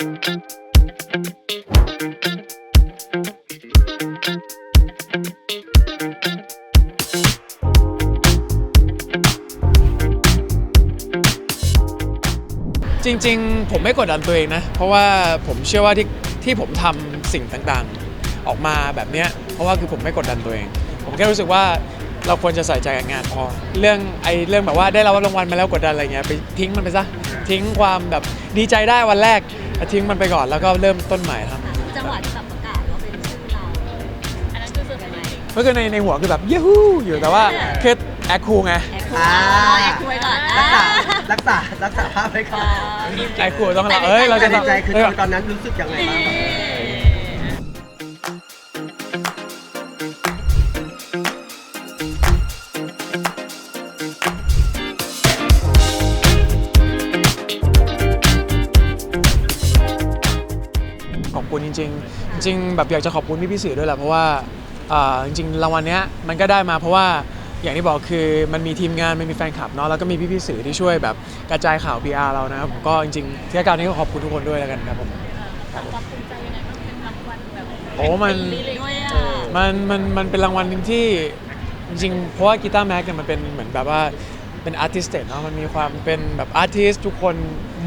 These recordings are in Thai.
จริงๆ ผมไม่กดดันตัวเองนะ เพราะว่าผมเชื่อว่าที่ที่ผมทำสิ่งต่างๆ ออกมาแบบเนี้ยเพราะว่าคือผมไม่กดดันตัวเอง ผมแค่รู้สึกว่าเราควรจะใส่ใจกับงานพอ เรื่องไอ้เรื่องแบบว่าได้รับรางวัลมาแล้วกดดันอะไรเงี้ยไปทิ้งมันไปซะทิ้งความแบบดีใจได้วันแรก ทิ้งมันไปก่อนแล้วก็เริ่มต้นใหม่ทำจังหวะที่แบบประกาศว่าเป็นชื่อเรา อันนั้นคือเซอร์ไพรส์ก็คือในในหัวคือแบบเย้ฮู้อยู่แต่ว่าคือแอคคูไงแอคคูอ่าแอคคูไว้ก่อนรักษา รักษา รักษาภาพไว้ก่อนแอคคูต้องเราเอ้ยเราแต่จะในใจคือเออตอนนั้นรู้สึกยังไงบ้างครับ คุณจริงๆจริงๆแบบอยากจะขอบคุณพี่พี่ๆสื่อด้วยแหละเพราะว่าอ่าจริงๆรางวัลเนี้ยมันก็ได้มาเพราะว่าอย่างที่บอกคือมันมีทีมงานมันมีแฟนคลับเนาะแล้วก็มีพี่พี่ๆสื่อที่ช่วยแบบกระจายข่าว PR เรานะครับผมก็จริงๆที่การนี้ก็ขอบคุณทุกคนด้วยแล้วกันครับผมความภูมิใจยังไงบ้างเป็นรางวัลแบบโอ้มันด้วยอะมันมันมันเป็นรางวัลหนึ่งที่จริงๆเพราะว่ากีตาร์แม็กเนี่ยมันเป็นเหมือนแบบว่า เป็นอาร์ติสเตเนาะมันมีความเป็นแบบอาร์ติสทุกคน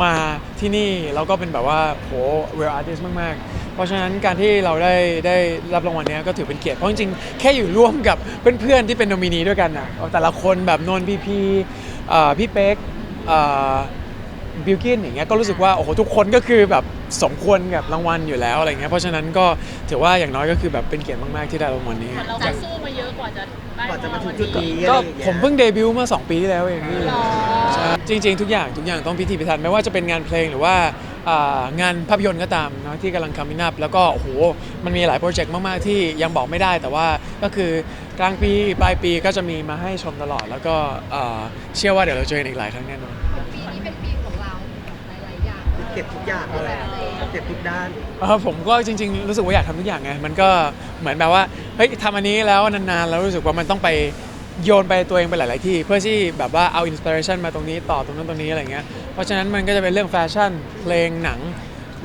มาที่นี่แล้วก็เป็นแบบว่าโหเวลอาร์ติสมากๆ เพราะฉะนั้นการที่เราได้ได้รับรางวัลเนี้ยก็ถือเป็นเกียรติเพราะจริงๆแค่อยู่ร่วมกับเพื่อนๆที่เป็นโนมินีด้วยกันนะแต่ละคนแบบนนพี่พี่พี่เป๊กบิลกินอย่างเงี้ยก็รู้สึกว่าโอ้โหทุกคนก็คือแบบสมควรกับรางวัลอยู่แล้วอะไรเงี้ยเพราะฉะนั้นก็ถือว่าอย่างน้อยก็คือแบบเป็นเกียรติมากๆที่ได้รางวัลนี้เราก็สู้มาเยอะกว่าจะ กว่าจะมาถึงรจุดวัลนี้ก็อะไรอย่างงี้ยผมเพิ่งเดบิวต์เมื่อ 2 ปีที่แล้วเองพี่หรอ ใช่จริง ๆ ทุกอย่างทุกอย่างต้องพิธีพิธันไม่ว่าจะเป็นงานเพลงหรือว่าอ่างานภาพยนตร์ก็ตามเนอะที่กำลังคำมินับแล้วก็โอ้โหมันมีหลายโปรเจกต์มาก ๆ ที่ยังบอกไม่ได้ แต่ว่าก็คือกลางปีปลายปีก็จะมีมาให้ชมตลอด แล้วก็อ่าเชื่อว่าเดี๋ยวเราเจอกันอีกหลายครั้งแน่นอน ปีนี้เป็นปีของเราหลายๆอย่างเก็บทุกอย่างเลยเก็บทุกด้าน เออผมก็จริงๆ รู้สึกว่าอยากทำทุกอย่างไง มันก็เหมือนแบบว่า เฮ้ยทำอันนี้แล้วนานๆแล้วรู้สึกว่ามันต้องไปโยนไปตัวเองไปหลาย ๆ ที่ เพื่อที่แบบว่าเอาอินสปิเรชันมาตรงนี้ต่อตรงนั้นตรงนี้อะไรเงี้ยเพราะฉะนั้นมันก็จะเป็นเรื่องแฟชั่นเพลงหนัง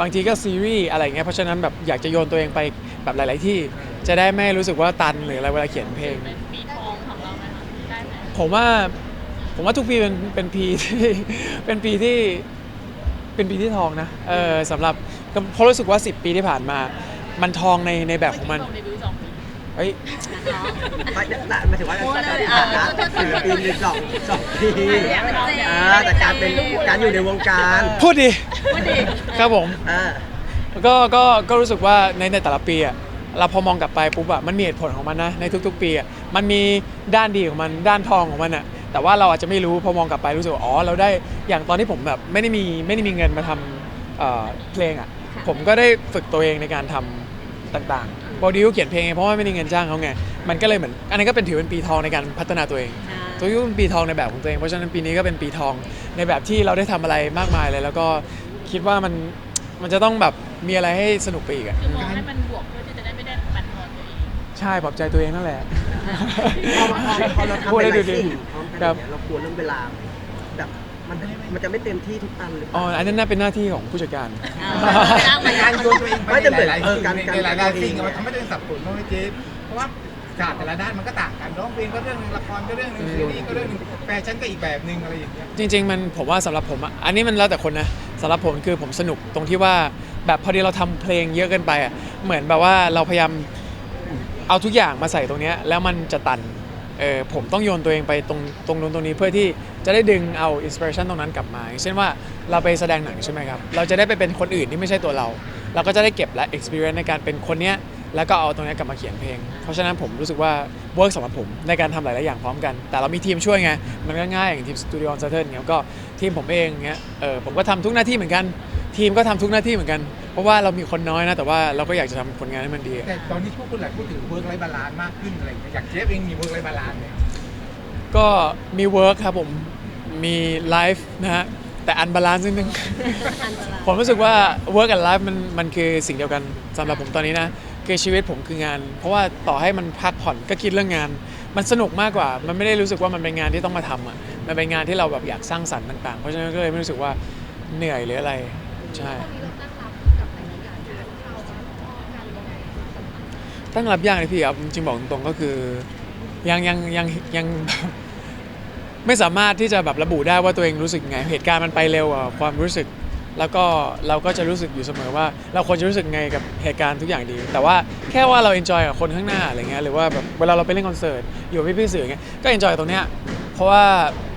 บางทีก็ซีรีส์อะไรเงี้ยเพราะฉะนั้นแบบอยากจะโยนตัวเองไปแบบหลาย ๆ ที่ จะได้ไม่รู้สึกว่าตันหรืออะไรเวลาเขียนเพลง เป็นปีทองของเราไหมคะได้ไหมผมว่าผมว่าทุกปีเป็นเป็นปีที่เป็นปีที่เป็นปีที่ทองนะเออสำหรับเพราะรู้สึกว่า 10 ปีที่ผ่านมา มันทองในในแบบของมัน เมื่กี้ลงเดบิว เฮ้ย ไม่ละหมายถึงว่าการผ่านนะศิลปินในสองสองปีอ่าแต่การเป็นการอยู่ในวงการพูดดิพูดดิครับผมอ่าก็ก็ก็รู้สึกว่าในในแต่ละปีอะเราพอมองกลับไปปุ๊บอะมันมีเหตุผลของมันนะในทุก ๆ ปีอะมันมีด้านดีของมันด้านทองของมันอะแต่ว่าเราอาจจะไม่รู้พอมองกลับไปรู้สึกว่าอ๋อเราได้อย่างตอนที่ผมแบบไม่ได้มีไม่ได้มีเงินมาทำเอ่อเพลงอะผมก็ได้ฝึกตัวเองในการทำต่างๆ โปรดิวเขียนเพลงเองเพราะว่าไม่ได้เงินจ้างเขาไง มันก็เลยเหมือน อันนั้นก็เป็นถือเป็นปีทองในการพัฒนาตัวเอง ตัวยุเป็นปีทองในแบบของตัวเอง เพราะฉะนั้นปีนี้ก็เป็นปีทองในแบบที่เราได้ทำอะไรมากมายเลย แล้วก็คิดว่ามันมันจะต้องแบบมีอะไรให้สนุกไปอีกอะคือมองให้มันบวกเพื่อที่จะได้ไม่ได้ปั่นทอนตัวเอง ใช่ปลอบใจตัวเองนั่นแหละพอพอเราทำพูดเป็นได้หดูลายดีสิ่งพร้อมกันครับเนี่ยเรากลัวเรื่องเวลาแบบ มันมันจะไม่เต็มที่ทุกอันเลยอ๋ออันนั้นน่าเป็นหน้าที่ของผู้จัดการการโยนตัวเองไปไม่แต่เหมือนหลายๆเออสิ่งการในการหลายการๆสิ่งเองมันทำให้ตัวเองสับสนเพราะว่าเจ๊เพราะว่าศาสตร์แต่ละด้านมันก็ต่างกันร้องเพลงก็เรื่องหนึงละครก็เรื่องหนึงซีรีส์ก็เรื่องหนึงแฟชั่นก็อีกแบบหนึงอะไรอย่างเงี้ย จริงๆมันผมว่าสำหรับผมอะอันนี้มันแล้วแต่คนนะสำหรับผมคือผมสนุกตรงที่ว่าแบบพอดีเราทำเพลงเยอะเกินไปอะเหมือนแบบว่าเราพยายามเอาทุกอย่างมาใส่ตรงเนี้ยแล้วมันจะตันเออผมต้องโยนตัวเองไปตรงตรงนู้นตรงนี้เพื่อที่ จะได้ดึงเอาอินสปิเรชันตรงนั้นกลับมาอย่างเช่นว่าเราไปแสดงหนังใช่ไหมครับ เราจะได้ไปเป็นคนอื่นที่ไม่ใช่ตัวเรา เราก็จะได้เก็บและ experience ในการเป็นคนเนี้ยแล้วก็เอาตรงเนี้ยกลับมาเขียนเพลง เพราะฉะนั้นผมรู้สึกว่าเวิร์กสำหรับผมในการทำหลาย ๆ อย่างพร้อมกัน แต่เรามีทีมช่วยไง มันก็ง่ายอย่างทีมสตูดิโอเซอร์เทิร์นเงี้ยก็ทีมผมเองเงี้ยเออผมก็ทำทุกหน้าที่เหมือนกัน ทีมก็ทำทุกหน้าที่เหมือนกัน เพราะว่าเรามีคนน้อยนะ แต่ว่าเราก็อยากจะทำผลงานให้มันดี แต่ตอนนี้พวกคุณหลายพูดถึงเวิร์กไลฟ์บาลานซ์มากขึ้นอะไรอย่างเงี้ยอย่างเจฟเองมีเวิร์กไลฟ์บาลานซ์เนี่ยก็มีเวิร์กครับผม มีไลฟ์นะฮะแต่อันบาลานซ์นิดนึง ผมรู้สึกว่า work กับ life มันมันคือสิ่งเดียวกันสำหรับผมตอนนี้นะคือชีวิตผมคืองาน เพราะว่าต่อให้มันพักผ่อนก็คิดเรื่องงาน มันสนุกมากกว่า มันไม่ได้รู้สึกว่ามันเป็นงานที่ต้องมาทำอะมันเป็นงานที่เราแบบอยากสร้างสรรค์ต่าง ๆ เพราะฉะนั้นก็เลยไม่รู้สึกว่าเหนื่อยหรืออะไรใช่ตั้งรับยากเลยพี่ครับจริงบอกตรงๆก็คือยังยังยังยัง ไม่สามารถที่จะแบบระบุได้ว่าตัวเองรู้สึกไง เหตุการณ์มันไปเร็วกว่าความรู้สึก แล้วก็เราก็จะรู้สึกอยู่เสมอว่า เราควรจะรู้สึกไงกับเหตุการณ์ทุกอย่างดี แต่ว่าแค่ว่าเราเอนจอยกับคนข้างหน้าอะไรเงี้ยหรือว่าแบบเวลาเราไปเล่นคอนเสิร์ตอยู่กับพี่ๆสื่ออย่างเงี้ยก็เอนจอยตรงเนี้ยเพราะว่า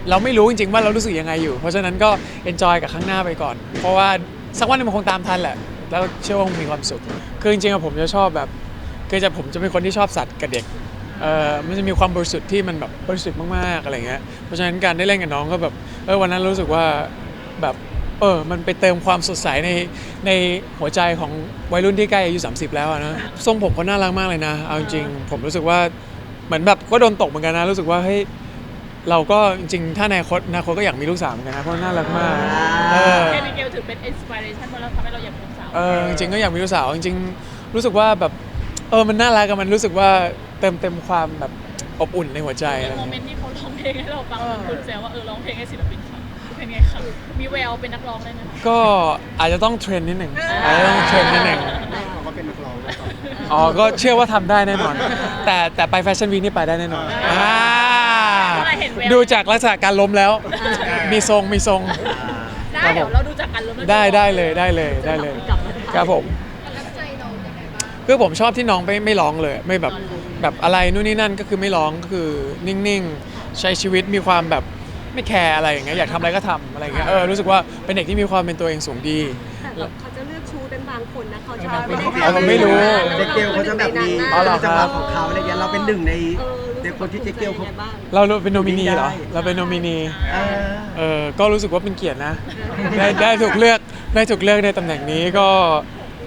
เราไม่รู้จริงๆว่าเรารู้สึกยังไงอยู่ เพราะฉะนั้นก็เอนจอยกับข้างหน้าไปก่อน เพราะว่าสักวันหนึงมันคงตามทันแหละ แล้วเชื่อว่าคงมีความสุข คือจริงๆอะผมจะชอบแบบ คือจะผมจะเป็นคนที่ชอบสัตว์กับเด็ก เออมันจะมีความบริสุทธิ์ที่มันแบบบริสุทธิ์มากๆอะไรเงี้ยเพราะฉะนั้นการได้เล่นกับน้องก็แบบเออวันนั้นรู้สึกว่าแบบเออมันไปเติมความสดใสในในหัวใจของวัยรุ่นที่ใกล้อายุ 30 แล้วอะนะทรงผมเขาน่ารักมากเลยนะเอาจริงๆผมรู้สึกว่าเหมือนแบบก็โดนตกเหมือนกันนะรู้สึกว่าเฮ้ยเราก็จริงๆถ้าในอนาคตอนาคตก็อยากมีลูกสาวเหมือนกันนะเพราะน่ารักมากเออเอมิเกลถือเป็นอินสปิเรชันเพราะเราทำให้เราอยากเป็นสาว เออจริงๆก็อยากมีลูกสาวจริงๆรู้สึกว่าแบบเออมันน่ารักอะมันรู้สึกว่า เติมเต็มความแบบอบอุ่นในหัวใจอะไรโมเมเงี้นยต์ที่เขาร้องเพลงให้เราฟังคุณแซวว่าเออร้องเพลงให้ศิลปินฟังเป็นไงคะมีแววเป็นนักร้องได้ไหมคะก็อาจจะต้องเทรนนิดหนึ่งอาจจะต้องเทรนนิดหนึ่งเขาก็เป็นนักร้องแล้วอ๋อก็เชื่อว่าทำได้แน่นอน แต่แต่ไปแฟชั่นวีคนี่ไปได้แน่นอนอ่าดูจากลักษณะการล้มแล้ว มีทรงมีทรง ได้เดี๋ยวเราดูจากกันแล้วได้ได้เลยได้เลยได้เลยครับผม คือผมชอบที่น้องไม่ไม่ร้องเลย ไม่แบบแบบอะไรนู่นนี่นั่นก็คือไม่ร้องก็คือนิ่งๆ ใช้ชีวิตมีความแบบไม่แคร์อะไรอย่างเงี้ยอยากทำอะไรก็ทำอะไรอย่างเงี้ยเออรู้สึกว่าเป็นเด็กที่มีความเป็นตัวเองสูงดี แต่แบบเขาจะเลือกชูเป็นบางคนนะเขาจะอ๋อผมไม่รู้ เจ๊เกลเขาจะแบบมีอ๋อเหรอจังหครัวะบของเขาอะไรเงี้ยเราเป็นหนึ่งในเออในคนที่เจ๊เกลเขาบ้างเราเป็นโนมินีเหรอได้เราเป็นโนมินีเออเออก็รู้สึกว่าเป็นเกียรตินะ ได้ได้ถูกเลือกได้ถูกเลือกในตำแหน่งนี้ก็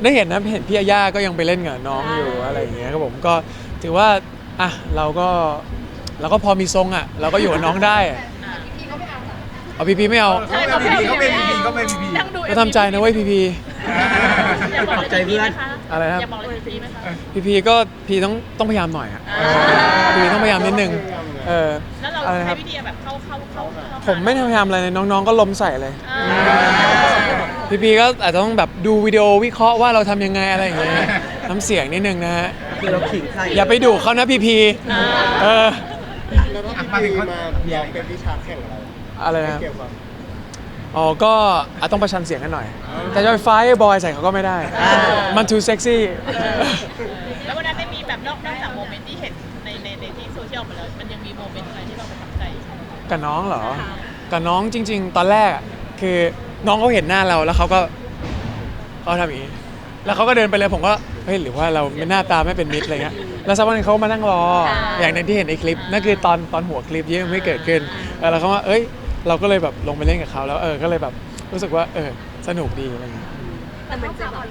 ได้เห็นนะเห็นพี่อาย่าก็ยังไปเล่นกับน้องอยู่อะไรอย่างเงี้ยครับผมก็ถือว่าอะเราก็เราก็พอมีทรงอะ เราก็อยู่กับน้องได้อะเอาพีพีไม่เอาเขาเป็นพีเขาเป็นพีเขาเป็นพีนั่งดู ก็ทำใจนะเว้ยพีพีอยากบอกอะไรพีไหมคะอะไรครับอยากบอกอะไรพีไหมคะพีพีก็พีต้องต้องพยายามหน่อยอะพีพีต้องพยายามนิดนึงเออแล้วเราอะไรคใช้รับวิธีแบบเข้าเข้าเข้าเข้าผมไม่พยายามอะไรเลยน้องๆก็ล้มใส่เลยอ่า พีพีก็อาจจะต้องแบบดูวิดีโอวิเคราะห์ว่าเราทำยังไงอะไรอย่างเงี้ยน้ำเสียงนิดนึงนะฮะ คือเราขิงใส่อย่าไปดุเขานะพีพีเอออะมาถึงเขาร้องเป็นวิชาแข่งอะไรอะไรนะ เกี่ยวกับอ๋อ ก็อาจต้องประชันเสียงกันหน่อย แต่จะไปไฟบอยใส่เขาก็ไม่ได้ มันทูเซ็กซี่ แล้ววันนั้นไม่มีแบบนอกนอกจากโมเมนต์ที่เห็นในในในที่โซเชียลไปแล้วมันยังมีโมเมนต์อะไรที่เราประทับใจ กับน้องเหรอ กับน้องจริง ๆ ตอนแรกอะคือ น้องเขาเห็นหน้าเราแล้วเขาก็เขาทำอย่างนี้ แล้วเขาก็เดินไปเลยผมก็เฮ้ยหรือว่าเราไม่หน้าตาไม่เป็นมิตรอะไรเงี้ยแล้วสักวันหนึงเขามานั่งรอ อย่างในที่เห็นในคลิปนั่นคือตอนตอนหัวคลิปยังไม่เกิดขึ้นเออแล้วเขาว่าเอ้ย เราก็เลยแบบลงไปเล่นกับเขาแล้วเออก็เลยแบบรู้สึกว่าเออสนุกดีอะไรเงี้ยแต่มันจะแบบ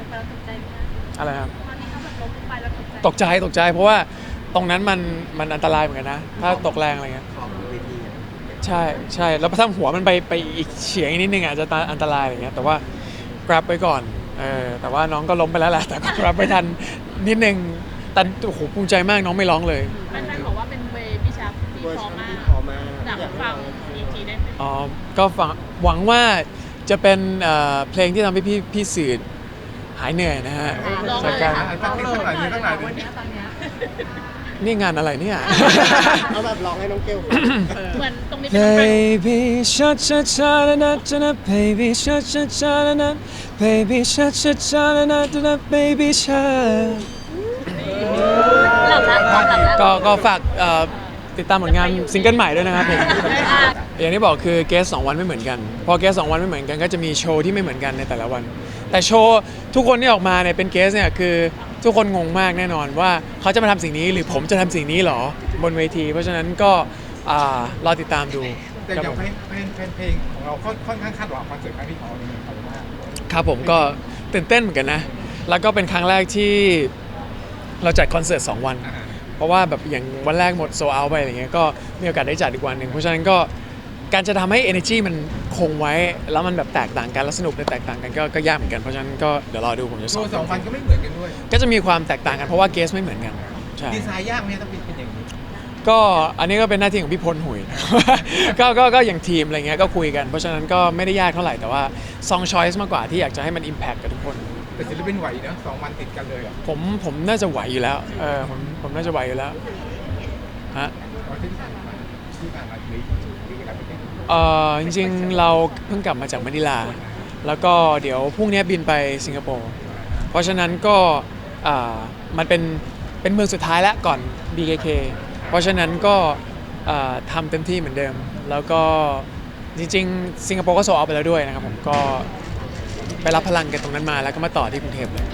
อะไรครับตกใจตกใจเพราะว่าตรงนั้นมันมันอันตรายเหมือนกันนะ ถ้าตกแรงอะไรเงี้ยของเวทีอะ ใช่ใช่แล้วถ้าหัวมันไปไปอีกเฉียงอีกนิดนึงอะจะอันตรายอะไรเงี้ยแต่ว่า grab ไปก่อนเออแต่ว่าน้องก็ล้มไปแล้วแหละแต่ก็ grab ไปทันนิดนึงแต่โอ้โหภูมิใจมากน้องไม่ร้องเลยแฟนๆบอกว่าเป็นเวย์พี่ชักที่เวอร์พอชันมาก ที่พอมากอยากฟังอีกทีได้ไหมอ๋อก็ฟังหวังว่าจะเป็นเอ่อเพลงที่ทำให้พี่พี่สื่อหายเหนื่อยนะฮะ ร้องจากเลยการค่ะตั้งตั้งหลายตั้งหลายนี่ งานอะไรเนี่ย เอาแบบร้องให้น้องเกลฟังเหมือนตรงนี้เป็นน้องแฟน Baby cha cha cha na na na na baby cha cha cha na na baby cha cha cha na na na na baby cha หลับแล้วหลับแล้วก็ก็ฝากเอ่อติดตามผลงานซิงเกิลใหม่ด้วยนะครับผมอย่างที่บอกคือเกสสองวันไม่เหมือนกัน พอเกสสองวันไม่เหมือนกันก็จะมีโชว์ที่ไม่เหมือนกันในแต่ละวัน แต่โชว์ทุกคนที่ออกมาเนี่ยเป็นเกสเนี่ยคือ ทุกคนงงมากแน่นอนว่าเขาจะมาทำสิ่งนี้หรือผมจะทำสิ่งนี้เหรอบนเวที เพราะฉะนั้นก็อ่ารอติดตามดูแต่ครับอย่าผงมเพลงเพลงเพลงของเราค่อนข้างคาดหวังคอนเสิร์ตครั้งที่สองนี่มันมากครับผมก็ตื่นเต้นเหมือนกันนะ แล้วก็เป็นครั้งแรกที่เราจัดคอนเสิร์ต2วันเพราะว่าแบบอย่างวันแรกหมดโซเอาไปอะไรเงี้ยก็มีโอกาสได้จัดอีกวันหนึ่งเพราะฉะนั้นก็ การจะทำให้ energy มันคงไว้ แล้วมันแบบแตกต่างกันแล้วสนุกและแตกต่างกันก็ก็ยากเหมือนกันเพราะฉะนั้นก็เดี๋ยวรอดูผมจะโชสอนว์สองวันก็ไม่เหมือนกันด้วย ก็จะมีความแตกต่างกันเพราะว่าเกสไม่เหมือนกันใช่ดีไซน์ยากไหมต้องเป็นอย่างนี้ก็อันนี้ก็เป็นหน้าที่ของพี่พลหุยก็ก็ก็อย่างทีมอะไรเงี้ยก็คุยกัน เพราะฉะนั้นก็ไม่ได้ยากเท่าไหร่แต่ว่า song choice มากกว่าที่อยากจะให้มัน impact กับทุกคนอแต่ศิลปินไหวเนอะสองวันติดกันเลยอะผมผมน่าจะไหวอยู่แล้วเออผมผมน่าจะไหวอยู่แล้วฮะวันที่ผ่านมาที่ผ่านมาคือที่ เราไปเต้นเอจริงๆเราเพิ่งกลับมาจากมะนิลา แล้วก็เดี๋ยวพรุ่งนี้บินไปสิงคโปร์ เพราะฉะนั้นก็อ่ามันเป็นเป็นเมืองสุดท้ายแล้วก่อน BKK เพราะฉะนั้นก็อ่าทำเต็มที่เหมือนเดิม แล้วก็จริงๆ สิงคโปร์ก็โซเอาไปแล้วด้วยนะครับผมก็ไปรับพลังกันตรงนั้นมาแล้วก็มาต่อที่กรุงเทพเลย